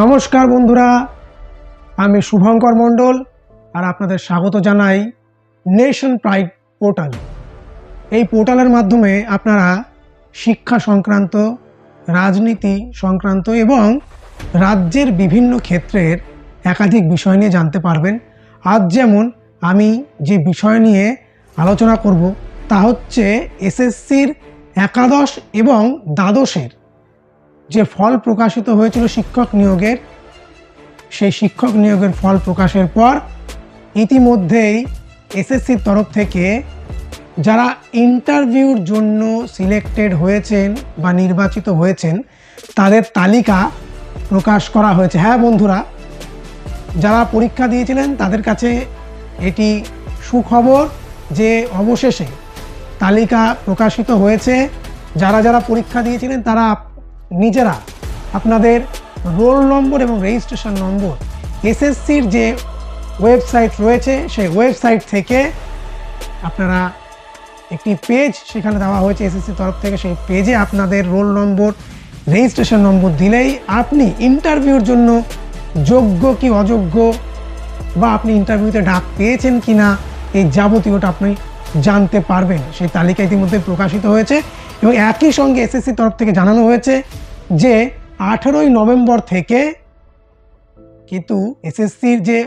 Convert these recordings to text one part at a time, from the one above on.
নমস্কার বন্ধুরা, আমি শুভঙ্কর মণ্ডল আর আপনাদের স্বাগত জানাই নেশন প্রাইড পোর্টাল এই পোর্টালের মাধ্যমে আপনারা শিক্ষা সংক্রান্ত, রাজনীতি সংক্রান্ত এবং রাজ্যের বিভিন্ন ক্ষেত্রের একাধিক বিষয় নিয়ে জানতে পারবেন। আজ যেমন আমি যে বিষয় নিয়ে আলোচনা করব তা হচ্ছে এসএসসির একাদশ এবং দ্বাদশের। যে ফল প্রকাশিত হয়েছিল শিক্ষক নিয়োগের, সেই শিক্ষক নিয়োগের ফল প্রকাশের পর ইতিমধ্যেই এসএসসির তরফ থেকে যারা ইন্টারভিউর জন্য সিলেক্টেড হয়েছেন বা নির্বাচিত হয়েছেন, তাদের তালিকা প্রকাশ করা হয়েছে। হ্যাঁ বন্ধুরা, যারা পরীক্ষা দিয়েছিলেন তাদের কাছে এটি সুখবর যে অবশেষে তালিকা প্রকাশিত হয়েছে। যারা যারা পরীক্ষা দিয়েছিলেন তারা নিজেরা আপনাদের রোল নম্বর এবং রেজিস্ট্রেশন নম্বর এসএসসির যে ওয়েবসাইট রয়েছে, সেই ওয়েবসাইট থেকে আপনারা একটি পেজ সেখানে দেওয়া হয়েছে এসএসসির তরফ থেকে। সেই পেজে আপনাদের রোল নম্বর, রেজিস্ট্রেশন নম্বর দিলেই আপনি ইন্টারভিউর জন্য যোগ্য কি অযোগ্য বা আপনি ইন্টারভিউতে ডাক পেয়েছেন কি না এই যাবতীয়টা আপনি জানতে পারবেন। সেই তালিকা ইতিমধ্যে প্রকাশিত হয়েছে। এবং একই সঙ্গে এসএসসি তরফ থেকে জানানো হয়েছে যে আঠেরোই নভেম্বর থেকে কিন্তু এসএসসির যে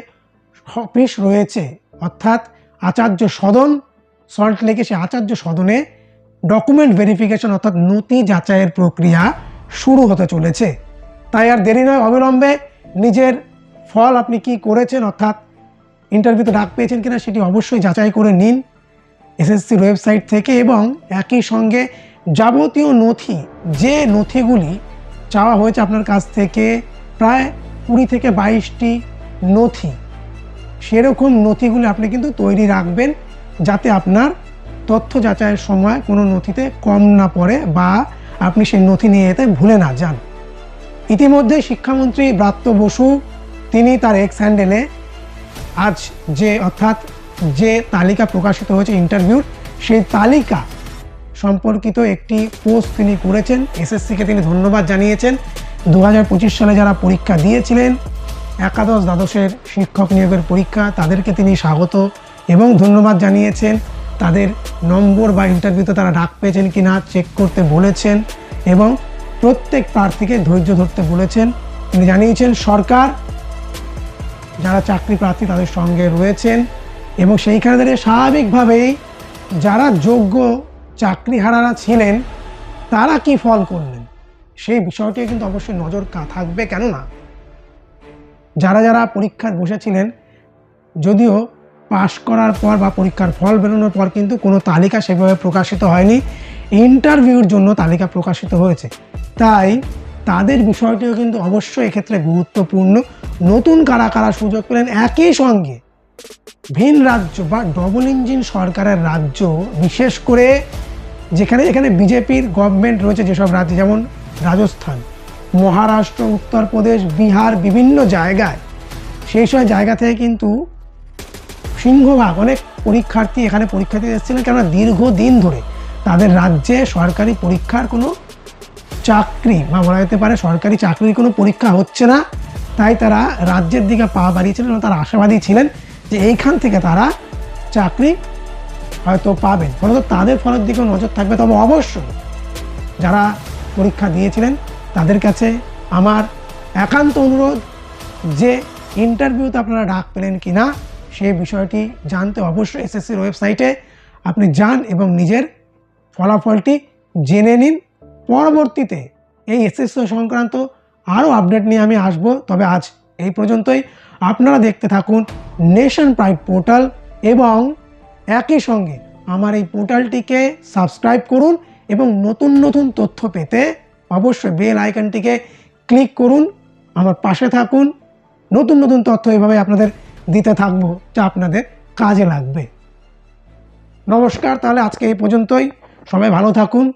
অফিস রয়েছে, অর্থাৎ আচার্য সদন সল্ট লেকে সে আচার্য সদনে ডকুমেন্ট ভেরিফিকেশন অর্থাৎ নথি যাচাইয়ের প্রক্রিয়া শুরু হতে চলেছে। তাই আর দেরি নয়, অবিলম্বে নিজের ফল আপনি কি করেছেন, অর্থাৎ ইন্টারভিউতে ডাক পেয়েছেন কিনা সেটি অবশ্যই যাচাই করে নিন এসএসসির ওয়েবসাইট থেকে এবং একই সঙ্গে যাবতীয় নথি, যে নথিগুলি চাওয়া হয়েছে আপনার কাছ থেকে, প্রায় কুড়ি থেকে বাইশটি নথি। সেরকম নথিগুলি আপনি কিন্তু তৈরি রাখবেন যাতে আপনার তথ্য যাচাইয়ের সময় কোনো নথিতে কম না পড়ে বা আপনি সেই নথি নিয়ে যেতে ভুলে না যান। ইতিমধ্যে শিক্ষামন্ত্রী ব্রাত্য বসু, তিনি তার এক্স হ্যান্ডেলে আজ যে, অর্থাৎ যে তালিকা প্রকাশিত হয়েছে ইন্টারভিউর সেই তালিকা সম্পর্কিত একটি পোস্ট তিনি করেছেন, এসএসসিকে তিনি ধন্যবাদ জানিয়েছেন। দু হাজার পঁচিশ সালে যারা পরীক্ষা দিয়েছিলেন, একাদশ দ্বাদশের শিক্ষক নিয়োগের পরীক্ষা, তাদেরকে তিনি স্বাগত এবং ধন্যবাদ জানিয়েছেন। তাদের নম্বর বা ইন্টারভিউতে তারা ডাক পেয়েছেন কি না চেক করতে বলেছেন এবং প্রত্যেক প্রার্থীকে ধৈর্য ধরতে বলেছেন। তিনি জানিয়েছেন, সরকার যারা চাকরি প্রার্থী তাদের সঙ্গে রয়েছেন এবং সেইখানে দাঁড়িয়ে স্বাভাবিকভাবেই যারা যোগ্য চাকরিহারারা ছিলেন, তারা কি ফল করলেন? সেই বিষয়টি কিন্তু অবশ্যই নজর থাকবে কেননা, যারা যারা পরীক্ষায় বসেছিলেন, যদিও পাশ করার পর বা পরীক্ষার ফল বেরোনোর পর কিন্তু কোনো তালিকা সেভাবে প্রকাশিত হয়নি। ইন্টারভিউর জন্য তালিকা প্রকাশিত হয়েছে। তাই তাদের বিষয়টিও কিন্তু অবশ্যই এক্ষেত্রে গুরুত্বপূর্ণ। নতুন কারা কারা সুযোগ পেলেন একই সঙ্গে ভিন রাজ্য বা ডবল ইঞ্জিন সরকারের রাজ্য, বিশেষ করে যেখানে যেখানে বিজেপির গভর্নমেন্ট রয়েছে যেসব রাজ্যে, যেমন রাজস্থান, মহারাষ্ট্র, উত্তরপ্রদেশ, বিহার, বিভিন্ন জায়গায়, সেই সব জায়গা থেকে কিন্তু সিংহভাগ অনেক পরীক্ষার্থী এখানে পরীক্ষা দিতে এসেছিলেন। কেননা দীর্ঘদিন ধরে তাদের রাজ্যে সরকারি পরীক্ষার কোনো চাকরি বা বলা যেতে পারে সরকারি চাকরির কোনো পরীক্ষা হচ্ছে না। তাই তারা রাজ্যের দিকে পা বাড়িয়েছিলেন এবং তারা আশাবাদী ছিলেন যে এইখান থেকে তারা চাকরি হয়তো পাবেন। ফলত তাদের ফলের দিকেও নজর থাকবে, তবে অবশ্যই যারা পরীক্ষা দিয়েছিলেন, তাদের কাছে আমার একান্ত অনুরোধ যে ইন্টারভিউতে আপনারা ডাক পেলেন কি না সেই বিষয়টি জানতে অবশ্যই এসএসসির ওয়েবসাইটে আপনি যান এবং নিজের ফলাফলটি জেনে নিন। পরবর্তীতে এই এসএসসি সংক্রান্ত আরও আপডেট নিয়ে আমি আসব, তবে আজ এই পর্যন্তই। আপনারা দেখতে থাকুন নেশন প্রাইড পোর্টাল এবং একই সঙ্গে আমার এই পোর্টালটিকে সাবস্ক্রাইব করুন এবং নতুন নতুন তথ্য পেতে অবশ্যই বেল আইকনটিকে ক্লিক করুন, আমার পাশে থাকুন। নতুন নতুন তথ্য এভাবে আপনাদের দিতে থাকব, যা আপনাদের কাজে লাগবে। নমস্কার, তাহলে আজকে এই পর্যন্তই। সবাই ভালো থাকুন।